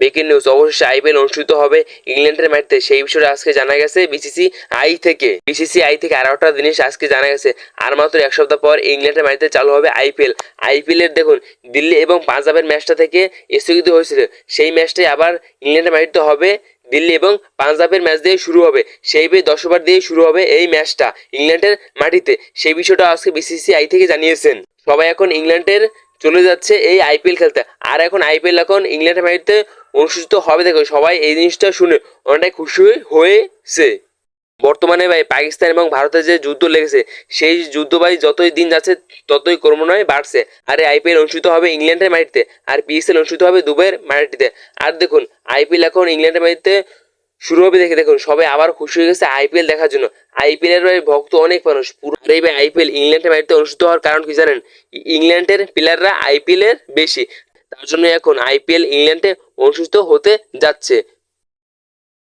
Breaking news অবশেষে IPL অনুষ্ঠিত হবে ইংল্যান্ডের ম্যাচে সেই বিষয়ে আজকে জানা গেছে বিসিসি আই থেকে। বিসিসি আই থেকে আরোটা জিনিস আজকে জানা গেছে। আর মাত্র এক সপ্তাহ পর ইংল্যান্ডের ম্যাচে চালু হবে আইপিএল আইপিএলের দেখুন, দিল্লি এবং পাঞ্জাবের ম্যাচটা থেকে স্থগিত হয়েছিল। সেই ম্যাচটাই আবার ইংল্যান্ডের ম্যাচটা হবে দিল্লি এবং পাঞ্জাবের ম্যাচ দিয়ে শুরু হবে। সেই বে দশ ওভার দিয়ে শুরু হবে এই ম্যাচটা ইংল্যান্ডের মাটিতে। সেই বিষয়টা আজকে বিসিসিআই থেকে জানিয়েছেন। সবাই এখন ইংল্যান্ডের চলে যাচ্ছে এই আইপিএল খেলতে। আর এখন আইপিএল এখন ইংল্যান্ডের মাটিতে অনুষ্ঠিত হবে দেখো সবাই এই জিনিসটা শুনে অনেকটাই খুশি হয়েছে। বর্তমানে ভাই পাকিস্তান এবং ভারতের যে যুদ্ধ লেগেছে, সেই যুদ্ধ ভাই যতই দিন যাচ্ছে, ততই ক্রমান্বয়ে বাড়ছে। আর আইপিএল অনুষ্ঠিত হবে ইংল্যান্ডের মাটিতে, আর পিএসএল অনুষ্ঠিত হবে দুবাইয়ের মাটিতে। আর দেখুন আইপিএল এখন ইংল্যান্ডের মাটিতে শুরু হবে দেখে দেখুন, সবাই আবার খুশি হয়ে গেছে আইপিএল দেখার জন্য। আইপিএল এর ভাই ভক্ত অনেক মানুষ, পুরো এই ভাই আইপিএল ইংল্যান্ডের মাটিতে অনুষ্ঠিত হওয়ার কারণ কি জানেন? ইংল্যান্ডের প্লেয়াররা আইপিএল এর বেশি। তার জন্য এখন আইপিএল ইংল্যান্ডে অনুষ্ঠিত হতে যাচ্ছে।